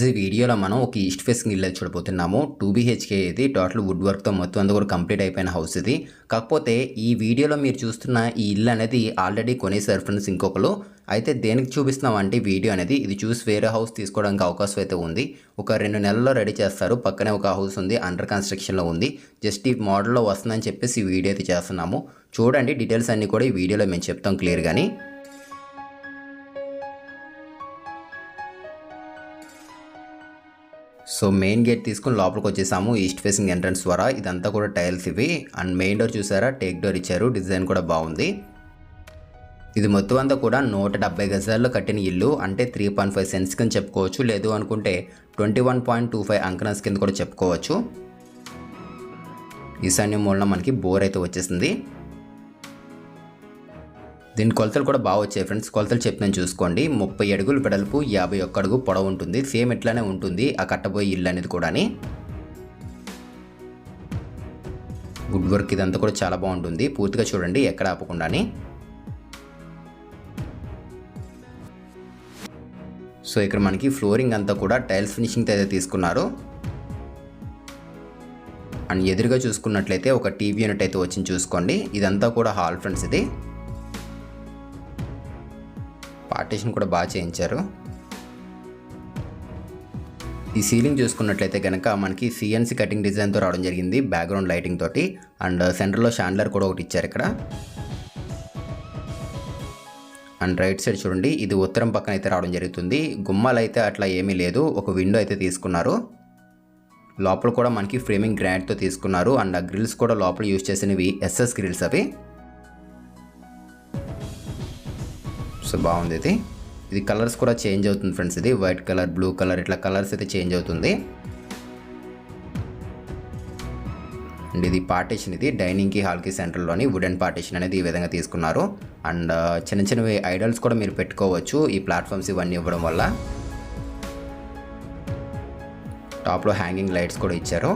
ఈరోజు ఈ వీడియోలో మనం ఒక ఈస్ట్ ఫేసింగ్ ఇల్లు చూడబోతున్నాము. టూ బీహెచ్కే ఇది టోటల్ వుడ్ వర్క్తో మొత్తం అంతా కూడా కంప్లీట్ అయిపోయిన హౌస్ ఇది. కాకపోతే ఈ వీడియోలో మీరు చూస్తున్న ఈ ఇల్లు అనేది ఆల్రెడీ కొనేసారు ఫ్రెండ్స్ ఇంకొకరు. అయితే దేనికి చూపిస్తున్నాం అంటే వీడియో అనేది ఇది చూసి వేరే హౌస్ తీసుకోవడానికి అవకాశం అయితే ఉంది. ఒక రెండు నెలల్లో రెడీ చేస్తారు. పక్కనే ఒక హౌస్ ఉంది అండర్ కన్స్ట్రక్షన్లో ఉంది. జస్ట్ ఈ మోడల్లో వస్తుందని చెప్పేసి ఈ వీడియో అయితే చేస్తున్నాము. చూడండి డీటెయిల్స్ అన్నీ కూడా ఈ వీడియోలో మేము చెప్తాం క్లియర్ సో మెయిన్ గేట్ తీసుకుని లోపలికి వచ్చేసాము ఈస్ట్ ఫేసింగ్ ఎంట్రన్స్ ద్వారా. ఇదంతా కూడా టైల్స్ ఇవి. అండ్ మెయిన్ డోర్ చూసారా? టేక్ డోర్ ఇచ్చారు. డిజైన్ కూడా బాగుంది. ఇది మొత్తం అంతా కూడా నూట డెబ్బై గజాల్లో కట్టిన ఇల్లు. అంటే త్రీ పాయింట్ ఫైవ్ సెన్స్ కింద చెప్పుకోవచ్చు. లేదు అనుకుంటే twenty one point two five అంకనస్ కింద కూడా చెప్పుకోవచ్చు. ఈశాన్య మూలన మనకి బోర్ అయితే వచ్చేసింది. దీని కొలతలు కూడా బాగా వచ్చాయి ఫ్రెండ్స్. కొలతలు చెప్పిన చూసుకోండి. ముప్పై అడుగులు వెడల్పు యాభై ఒక్క అడుగు పొడవు ఉంటుంది. సేమ్ ఇట్లానే ఉంటుంది ఆ కట్టబోయే ఇల్లు అనేది కూడాని. గుడ్ వర్క్ ఇదంతా కూడా చాలా బాగుంటుంది. పూర్తిగా చూడండి ఎక్కడ ఆపకుండాని. సో ఇక్కడ మనకి ఫ్లోరింగ్ అంతా కూడా టైల్స్ ఫినిషింగ్ అయితే తీసుకున్నారు. అండ్ ఎదురుగా చూసుకున్నట్లయితే ఒక టీవీ యూనిట్ అయితే వచ్చింది చూసుకోండి. ఇదంతా కూడా హాల్ ఫ్రెండ్స్ ఇది. పార్టీషన్ కూడా బాగా చేయించారు. ఈ సీలింగ్ చూసుకున్నట్లయితే కనుక మనకి సిఎన్సీ కటింగ్ డిజైన్తో రావడం జరిగింది బ్యాక్గ్రౌండ్ లైటింగ్ తోటి. అండ్ సెంటర్లో షాండ్లర్ కూడా ఒకటి ఇచ్చారు ఇక్కడ. అండ్ రైట్ సైడ్ చూడండి ఇది ఉత్తరం పక్కన అయితే రావడం జరుగుతుంది. గుమ్మాలు అయితే అట్లా ఏమీ లేదు ఒక విండో అయితే తీసుకున్నారు. లోపల కూడా మనకి ఫ్రేమింగ్ గ్రాండ్తో తీసుకున్నారు. అండ్ ఆ గ్రిల్స్ కూడా లోపల యూజ్ చేసినవి ఎస్ఎస్ గ్రిల్స్ అవి. సో బాగుంది ఇది. ఇది కలర్స్ కూడా చేంజ్ అవుతుంది ఫ్రెండ్స్ ఇది. వైట్ కలర్ బ్లూ కలర్ ఇట్లా కలర్స్ అయితే చేంజ్ అవుతుంది. అండ్ ఇది పార్టీషన్ ఇది. డైనింగ్కి హాల్కి సెంటర్లోని వుడెన్ పార్టీషన్ అనేది ఈ విధంగా తీసుకున్నారు. అండ్ చిన్న చిన్నవి ఐడల్స్ కూడా మీరు పెట్టుకోవచ్చు ఈ ప్లాట్ఫామ్స్ ఇవన్నీ ఇవ్వడం వల్ల. టాప్లో హ్యాంగింగ్ లైట్స్ కూడా ఇచ్చారు.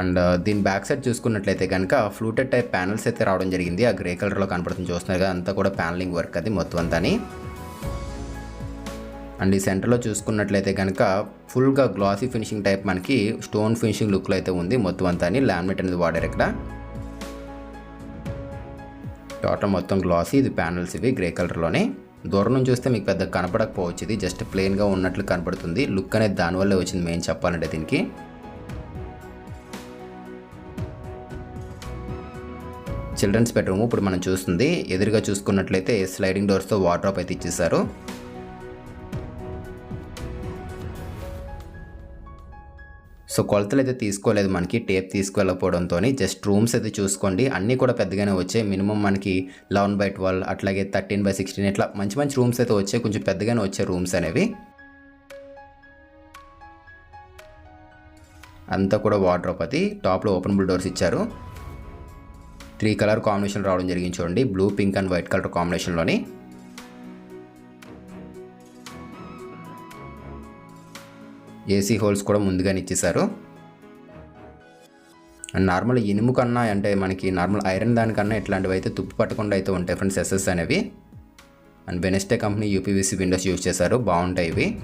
అండ్ దీని బ్యాక్ సైడ్ చూసుకున్నట్లయితే కనుక ఫ్లూటెడ్ టైప్ ప్యానల్స్ అయితే రావడం జరిగింది. ఆ గ్రే కలర్లో కనపడుతుంది. చూస్తున్నారు కదా అంతా కూడా ప్యానలింగ్ వర్క్ అది మొత్తం అంతాని. అండ్ ఈ సెంటర్లో చూసుకున్నట్లయితే కనుక ఫుల్గా గ్లాసీ ఫినిషింగ్ టైప్ మనకి స్టోన్ ఫినిషింగ్ లుక్లో అయితే ఉంది. మొత్తం అంతా లామినేట్ అనేది వాడారు ఇక్కడ. టోటల్ మొత్తం గ్లాసీ ఇది ప్యానల్స్ ఇవి గ్రే కలర్లోనే దూరం నుంచి చూస్తే మీకు పెద్ద కనపడకపోవచ్చు. ఇది జస్ట్ ప్లెయిన్గా ఉన్నట్లు కనపడుతుంది. లుక్ అనేది దానివల్లే వచ్చింది మెయిన్ చెప్పాలంటే దీనికి. Children's bedroom. ఇప్పుడు మనం చూస్తుంది. ఎదురుగా చూసుకున్నట్లయితే స్లైడింగ్ డోర్స్తో వాటర్ అయితే ఇచ్చేసారు సో కొలతలు అయితే తీసుకోలేదు మనకి. టేప్ తీసుకెళ్ళకపోవడంతో జస్ట్ రూమ్స్ అయితే చూసుకోండి. అన్నీ కూడా పెద్దగానే వచ్చాయి. మినిమం మనకి లెవెన్ బై ట్వెల్వ్ అట్లాగే థర్టీన్ బై సిక్స్టీన్ ఇట్లా మంచి మంచి రూమ్స్ అయితే వచ్చాయి. కొంచెం పెద్దగానే వచ్చాయి రూమ్స్ అనేవి. అంతా కూడా వాటర్ అది. టాప్లో ఓపెనబుల్ డోర్స్ ఇచ్చారు. త్రీ కలర్ కాంబినేషన్ రావడం జరిగింది చూడండి. Blue pink and white colour కాంబినేషన్లోని. AC holes కూడా ముందుగానే ఇచ్చేసారు అండ్ నార్మల్ ఇనుము కన్నా అంటే మనకి నార్మల్ ఐరన్ దానికన్నా ఇట్లాంటివి అయితే తుప్పు పట్టకుండా అయితే ఉంటాయి ఫ్రెండ్స్ ఎస్ఎస్ అనేవి. అండ్ బెనెస్టే కంపెనీ యూపీవీసీ విండోస్ యూజ్ చేశారు. బాగుంటాయి ఇవి.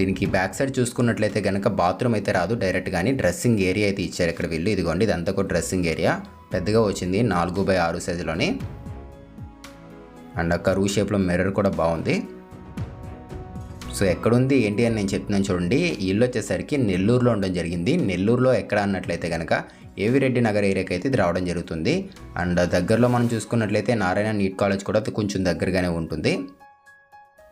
దీనికి బ్యాక్ సైడ్ చూసుకున్నట్లయితే కనుక బాత్రూమ్ అయితే రాదు. డైరెక్ట్ కానీ డ్రెస్సింగ్ ఏరియా అయితే ఇచ్చారు ఇక్కడ వీళ్ళు. ఇదిగోండి ఇదంతా కూడా డ్రెస్సింగ్ ఏరియా. పెద్దగా వచ్చింది నాలుగు బై ఆరు సైజులోని అండ్ కరువు షేప్లో మిర్రర్ కూడా బాగుంది. సో ఎక్కడుంది ఏంటి అని నేను చెప్తున్నాను చూడండి. ఇల్లు వచ్చేసరికి నెల్లూరులో ఉండడం జరిగింది. నెల్లూరులో ఎక్కడ అన్నట్లయితే కనుక ఏవిరెడ్డి నగర్ ఏరియాకి అయితే ఇది రావడం జరుగుతుంది. అండ్ దగ్గరలో మనం చూసుకున్నట్లయితే నారాయణ నీట్ కాలేజ్ కూడా కొంచెం దగ్గరగానే ఉంటుంది.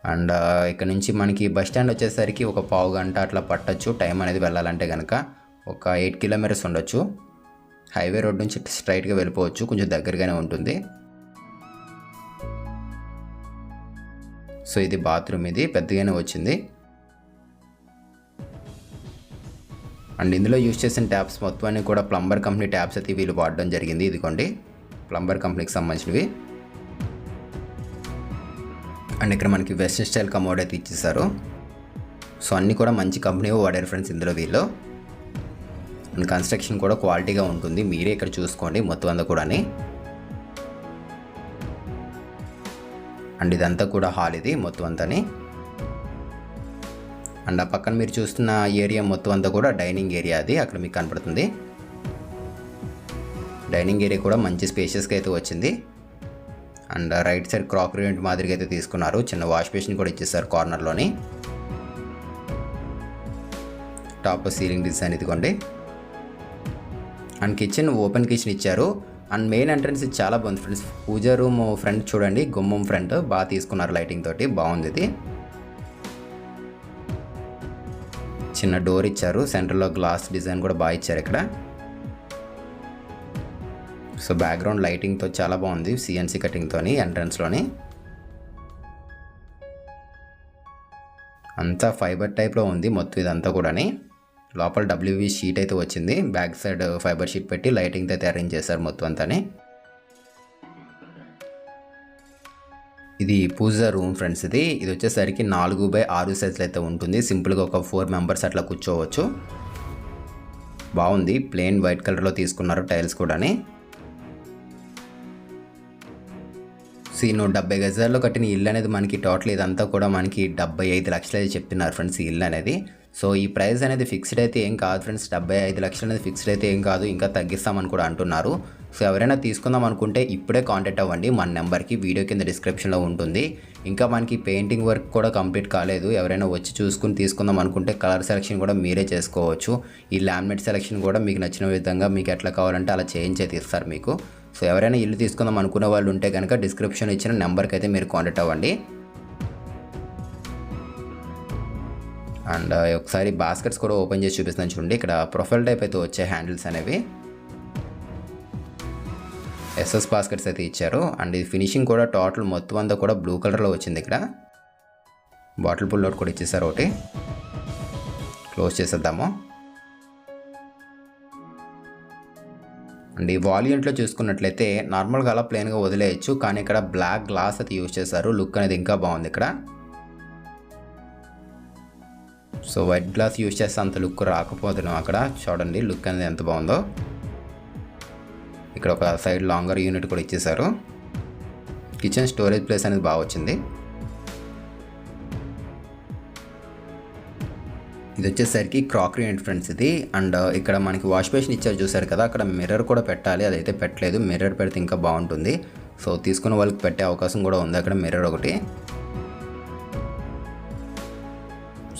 అండ్ ఇక్కడ నుంచి మనకి బస్ స్టాండ్ వచ్చేసరికి ఒక పావు గంట అట్లా పట్టచ్చు. టైం అనేది వెళ్ళాలంటే కనుక ఒక ఎయిట్ కిలోమీటర్స్ ఉండొచ్చు. హైవే రోడ్ నుంచి స్ట్రైట్గా వెళ్ళిపోవచ్చు. కొంచెం దగ్గరగానే ఉంటుంది. సో ఇది బాత్రూమ్ ఇది. పెద్దగానే వచ్చింది. అండ్ ఇందులో యూజ్ చేసిన ట్యాప్స్ మొత్తం అన్ని కూడా ప్లంబర్ కంపెనీ ట్యాప్స్ అయితే వీళ్ళు వాడడం జరిగింది. ఇదిగోండి. ప్లంబర్ కంపెనీకి సంబంధించినవి. అండ్ ఇక్కడ మనకి వెస్ట్రన్ స్టైల్ కమోడ్ అయితే ఇచ్చేసారు. సో అన్నీ కూడా మంచి కంపెనీ వాడారు ఫ్రెండ్స్ ఇందులో వీళ్ళు. అండ్ కన్స్ట్రక్షన్ కూడా క్వాలిటీగా ఉంటుంది. మీరే ఇక్కడ చూసుకోండి మొత్తం అంతా కూడా అండ్ ఇదంతా కూడా హాల్ ఇది మొత్తం అంతాని. అండ్ ఆ పక్కన మీరు చూస్తున్న ఏరియా మొత్తం అంతా కూడా డైనింగ్ ఏరియా అది అక్కడ మీకు కనపడుతుంది. డైనింగ్ ఏరియా కూడా మంచి స్పేషియస్గా అయితే వచ్చింది. And right side crockery unit మాదిరిగా అయితే తీసుకున్నారు. చిన్న వాష్ బేసిన్ కూడా ఇచ్చేసారు కార్నర్లోని టాప్ సీలింగ్ డిజైన్ ఇదిగోండి. అండ్ కిచెన్ ఓపెన్ కిచెన్ ఇచ్చారు. అండ్ మెయిన్ ఎంట్రన్స్ ఇది చాలా బాగుంది ఫ్రెండ్స్. పూజ రూమ్ ఫ్రంట్ చూడండి గుమ్మం ఫ్రంట్. బాగా తీసుకున్నారు లైటింగ్ తోటి బాగుంది ఇది. చిన్న డోర్ ఇచ్చారు. సెంటర్లో గ్లాస్ డిజైన్ కూడా బాగా ఇచ్చారు ఇక్కడ. సో బ్యాక్గ్రౌండ్ లైటింగ్తో చాలా బాగుంది సిఎన్సీ కటింగ్తోని ఎంట్రన్స్లోని అంతా ఫైబర్ టైప్లో ఉంది మొత్తం ఇదంతా కూడాని. లోపల డబ్ల్యూవి షీట్ అయితే వచ్చింది బ్యాక్ సైడ్ ఫైబర్ షీట్ పెట్టి లైటింగ్ అయితే అరేంజ్ చేశారు మొత్తం అంతాని. ఇది పూజ రూమ్ ఫ్రెండ్స్ ఇది. ఇది వచ్చేసరికి నాలుగు బై ఆరు సైజులు అయితే ఉంటుంది సింపుల్గా ఒక ఫోర్ మెంబర్స్ అట్లా కూర్చోవచ్చు. బాగుంది ప్లెయిన్ వైట్ కలర్లో తీసుకున్నారు టైల్స్ కూడాని. సీను డెబ్బై గజాల్లో కట్టిన ఇల్లు అనేది మనకి టోటల్ ఇదంతా కూడా మనకి డెబ్బై ఐదు లక్షలు అయితే చెప్తున్నారు ఫ్రెండ్స్ ఈ ఇల్లు అనేది. సో ఈ ప్రైస్ అనేది ఫిక్స్డ్ అయితే ఏం కాదు ఫ్రెండ్స్. డెబ్బై ఐదు లక్షలు అనేది ఫిక్స్డ్ అయితే ఏం కాదు. ఇంకా తగ్గిస్తామని కూడా అంటున్నారు. సో ఎవరైనా తీసుకుందాం అనుకుంటే ఇప్పుడే కాంటాక్ట్ అవ్వండి. మన నెంబర్కి వీడియో కింద డిస్క్రిప్షన్లో ఉంటుంది. ఇంకా మనకి పెయింటింగ్ వర్క్ కూడా కంప్లీట్ కాలేదు. ఎవరైనా వచ్చి చూసుకుని తీసుకుందాం అనుకుంటే కలర్ సెలెక్షన్ కూడా మీరే చేసుకోవచ్చు. ఈ లామినేట్ సెలెక్షన్ కూడా మీకు నచ్చిన విధంగా మీకు ఎట్లా కావాలంటే అలా చేయించే తీస్తారు మీకు. సో ఎవరైనా ఇల్లు తీసుకుందాం అనుకునే వాళ్ళు ఉంటే కనుక డిస్క్రిప్షన్ ఇచ్చిన నెంబర్కి అయితే మీరు కాంటాక్ట్ అవ్వండి. అండ్ uh, ఒకసారి బాస్కెట్స్ కూడా ఓపెన్ చేసి చూపిస్తాను చూడండి. ఇక్కడ ప్రొఫైల్ టైప్ అయితే వచ్చే హ్యాండిల్స్ అనేవి. ఎస్ఎస్ బాస్కెట్స్ అయితే ఇచ్చారు. అండ్ ఇది ఫినిషింగ్ కూడా టోటల్ మొత్తం అంతా కూడా బ్లూ కలర్లో వచ్చింది ఇక్కడ. బాటిల్ పుల్ అవుట్ కూడా ఇచ్చేసారు ఒకటి. క్లోజ్ చేసేద్దాము. అండ్. ఈ వాల్యూంట్లో చూసుకున్నట్లయితే నార్మల్గా అలా ప్లెయిన్గా వదిలేయచ్చు. కానీ ఇక్కడ బ్లాక్ గ్లాస్ అయితే యూజ్ చేశారు. లుక్ అనేది ఇంకా బాగుంది ఇక్కడ. సో వైట్ గ్లాస్ యూజ్ చేస్తే అంత లుక్ రాకపోతున్నాం అక్కడ. చూడండి లుక్ అనేది ఎంత బాగుందో. ఇక్కడ ఒక సైడ్ లాంగర్ యూనిట్ కూడా ఇచ్చేసారు కిచెన్ స్టోరేజ్ ప్లేస్ అనేది బాగా వచ్చింది. ఇది వచ్చేసరికి క్రాకరీ అండ్ ఫ్రెండ్స్ ఇది. అండ్ uh, ఇక్కడ మనకి వాష్ బేసిన్ ఇచ్చారు చూసారు కదా అక్కడ మిర్రర్ కూడా పెట్టాలి. అదైతే పెట్టలేదు. మిర్రర్ పెడితే ఇంకా బాగుంటుంది. సో తీసుకున్న వాళ్ళకి పెట్టే అవకాశం కూడా ఉంది. అక్కడ మిర్రర్ ఒకటి.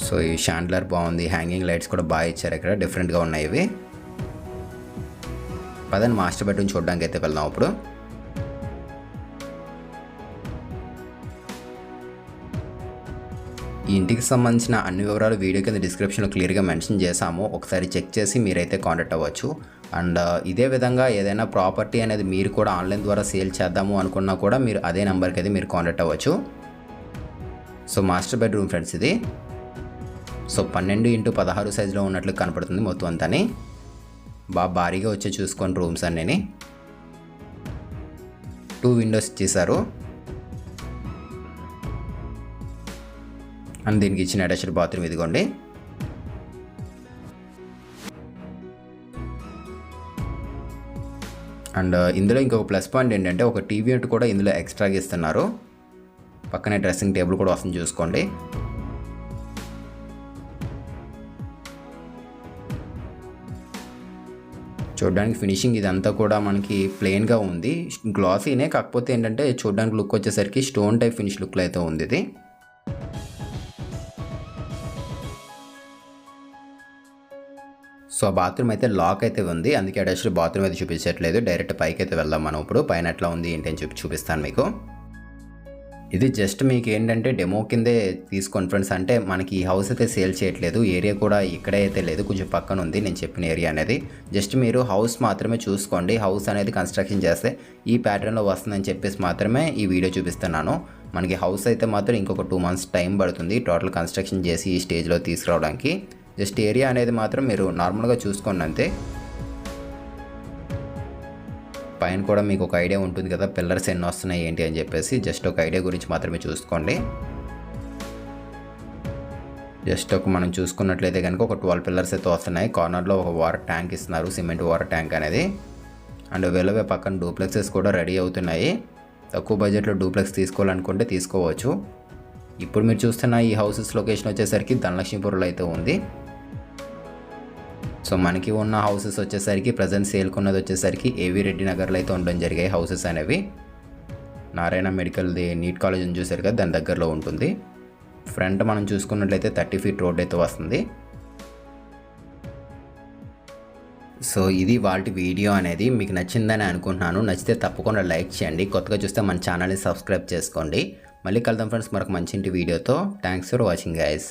సో ఈ షాండ్లర్ బాగుంది. హ్యాంగింగ్ లైట్స్ కూడా బాగా ఇచ్చారు ఇక్కడ. డిఫరెంట్గా ఉన్నాయి ఇవి. పదని మాస్టర్ బెడ్రూమ్ చూడడానికి అయితే వెళ్దాం అప్పుడు ఈ ఇంటికి సంబంధించిన అన్ని వివరాలు వీడియో కింద డిస్క్రిప్షన్లో క్లియర్గా మెన్షన్ చేశాము. ఒకసారి చెక్ చేసి మీరైతే కాంటాక్ట్ అవ్వచ్చు. అండ్ uh, ఇదే విధంగా ఏదైనా ప్రాపర్టీ అనేది మీరు కూడా ఆన్లైన్ ద్వారా సేల్ చేద్దాము అనుకున్నా కూడా మీరు అదే నెంబర్కి అయితే మీరు కాంటాక్ట్ అవ్వచ్చు. సో మాస్టర్ బెడ్రూమ్ ఫ్రెండ్స్ ఇది. సో పన్నెండు ఇంటూ పదహారు సైజులో ఉన్నట్లు కనపడుతుంది మొత్తం అంతాని. బాగా భారీగా వచ్చి చూసుకోండి రూమ్స్ అన్నీ టూ విండోస్ ఇచ్చేసారు అండ్ దీనికి ఇచ్చిన అటాచ్డ్ బాత్రూమ్ ఇదిగోండి. అండ్ ఇందులో ఇంకొక ప్లస్ పాయింట్ ఏంటంటే ఒక టీవీ యూనిట్ కూడా ఇందులో ఎక్స్ట్రాగా ఇస్తున్నారు పక్కనే డ్రెస్సింగ్ టేబుల్ కూడా వస్తుంది చూసుకోండి. చూడడానికి ఫినిషింగ్ ఇదంతా కూడా మనకి ప్లెయిన్గా ఉంది. గ్లాసీనే కాకపోతే ఏంటంటే చూడడానికి లుక్ వచ్చేసరికి స్టోన్ టైప్ ఫినిష్ లుక్లో అయితే ఉంది ఇది. సో బాత్రూమ్ అయితే లాక్ అయితే ఉంది. అందుకే అటాచ్డ్ బాత్రూమ్ అయితే చూపించట్లేదు. డైరెక్ట్ పైకి అయితే వెళ్దాం మనం ఇప్పుడు. పైన ఎట్లా ఉంది ఏంటి అని చెప్పి చూపిస్తాను మీకు. ఇది జస్ట్ మీకు ఏంటంటే డెమో కిందే తీసుకోండి ఫ్రెండ్స్. అంటే మనకి ఈ హౌస్ అయితే సేల్ చేయట్లేదు. ఏరియా కూడా ఇక్కడే అయితే లేదు. కొంచెం పక్కన ఉంది నేను చెప్పిన ఏరియా అనేది. జస్ట్ మీరు హౌస్ మాత్రమే చూసుకోండి. హౌస్ అనేది కన్స్ట్రక్షన్ చేస్తే ఈ ప్యాటర్న్లో వస్తుందని చెప్పేసి మాత్రమే ఈ వీడియో చూపిస్తున్నాను. మనకి హౌస్ అయితే మాత్రం ఇంకొక టూ మంత్స్ టైం పడుతుంది. టోటల్ కన్స్ట్రక్షన్ చేసి ఈ స్టేజ్లో తీసుకురావడానికి. జస్ట్ ఏరియా అనేది మాత్రం మీరు నార్మల్గా చూసుకోండి అంతే. పైన కూడా మీకు ఒక ఐడియా ఉంటుంది కదా పిల్లర్స్ ఎన్ని వస్తున్నాయి ఏంటి అని చెప్పేసి. జస్ట్ ఒక ఐడియా గురించి మాత్రమే చూసుకోండి. జస్ట్ ఒక మనం చూసుకున్నట్లయితే కనుక ఒక ట్వెల్వ్ పిల్లర్స్ అయితే వస్తున్నాయి. కార్నర్లో ఒక వాటర్ ట్యాంక్ ఇస్తున్నారు సిమెంట్ వాటర్ ట్యాంక్ అనేది. అండ్ వెలవే పక్కన డూప్లెక్సెస్ కూడా రెడీ అవుతున్నాయి. తక్కువ బడ్జెట్లో డూప్లెక్స్ తీసుకోవాలనుకుంటే తీసుకోవచ్చు. ఇప్పుడు మీరు చూస్తున్న ఈ హౌసెస్ లొకేషన్ వచ్చేసరికి ధనలక్ష్మీపురంలో అయితే ఉంది. సో మనకి ఉన్న హౌసెస్ వచ్చేసరికి ప్రజెంట్ సేల్కున్నది వచ్చేసరికి ఏవి రెడ్డి నగర్లో అయితే ఉండడం జరిగాయి హౌసెస్ అనేవి. నారాయణ మెడికల్ది నీట్ కాలేజ్ అని చూసారు కదా దాని దగ్గరలో ఉంటుంది. ఫ్రంట్ మనం చూసుకున్నట్లయితే థర్టీ ఫీట్ రోడ్ అయితే వస్తుంది. సో ఇది వాళ్ళ వీడియో అనేది. మీకు నచ్చిందని అనుకుంటున్నాను. నచ్చితే తప్పకుండా లైక్ చేయండి. కొత్తగా చూస్తే మన ఛానల్ని సబ్స్క్రైబ్ చేసుకోండి. మళ్ళీ కలుద్దాం ఫ్రెండ్స్ మరొక మంచి ఇంటి వీడియోతో థ్యాంక్స్ ఫర్ వాచింగ్ గైస్